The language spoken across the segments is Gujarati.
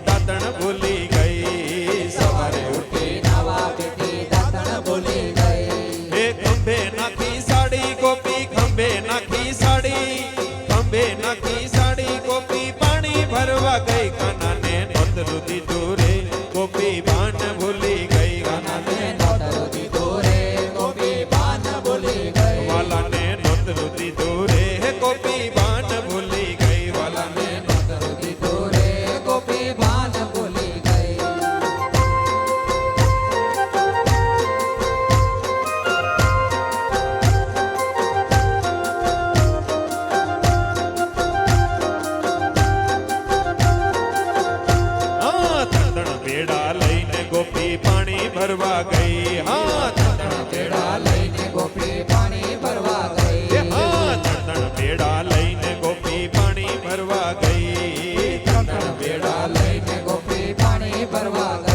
da dança. ભરવા ગઈ હાથ ત્રણ પેડા લઈને ગોપી પાણી ભરવા ગઈ. હા ત્રણ પેડા લઈને ગોપી પાણી ભરવા ગઈ. ત્રણ ભેડા લઈને ગોપી પાણી ભરવા ગઈ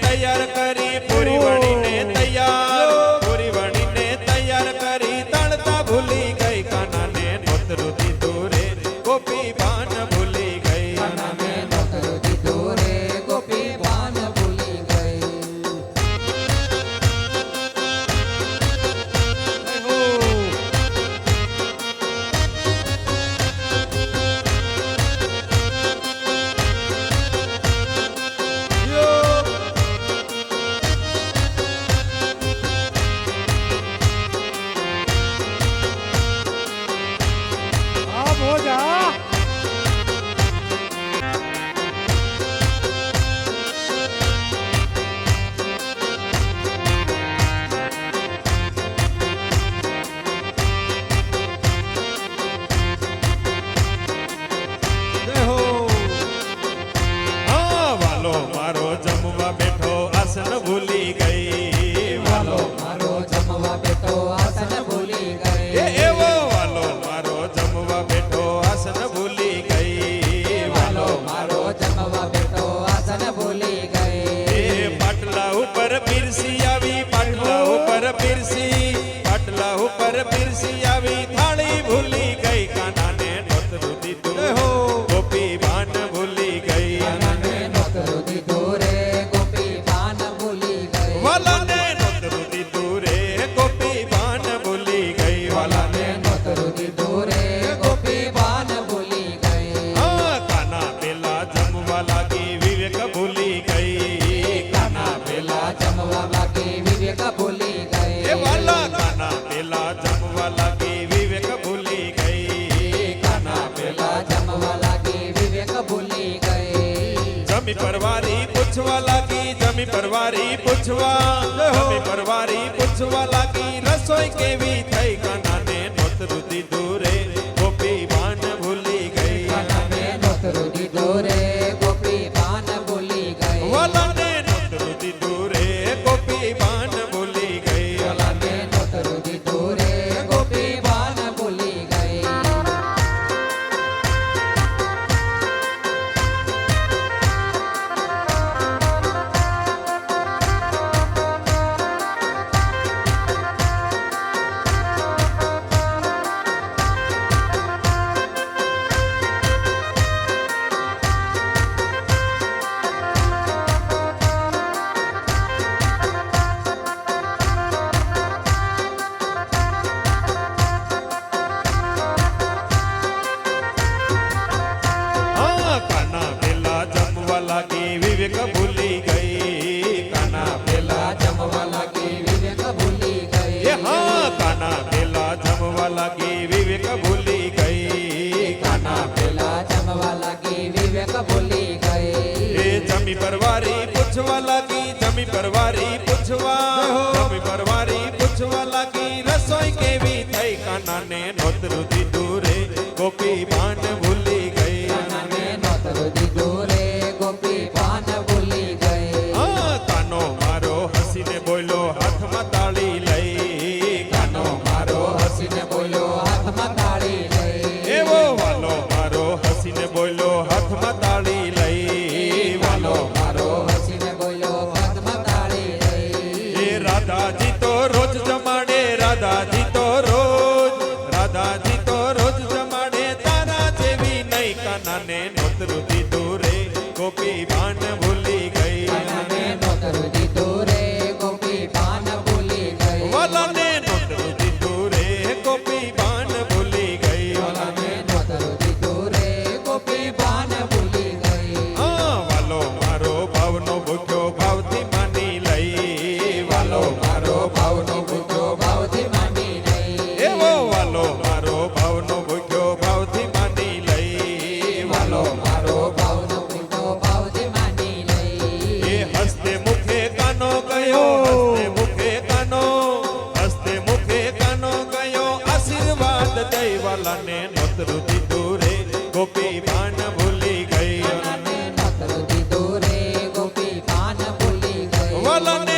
તૈયાર કરી પૂરી आसन भूली गई। पूछवाला की जमी परवारी पूछवा। जमी परवारी पूछवाला की रसोई केवी थई गाना ने नोत रुदी दूरे। જમી પરવારી પૂછવા લાગી જમી પરવારી પૂછવા જમી પરવારી પૂછવા લાગી રસોઈ કેવી થઈ કાના ને નોતરુધી તને નોતરું દીધું રે ગોપી ભાન ભૂલી ગઈ વલને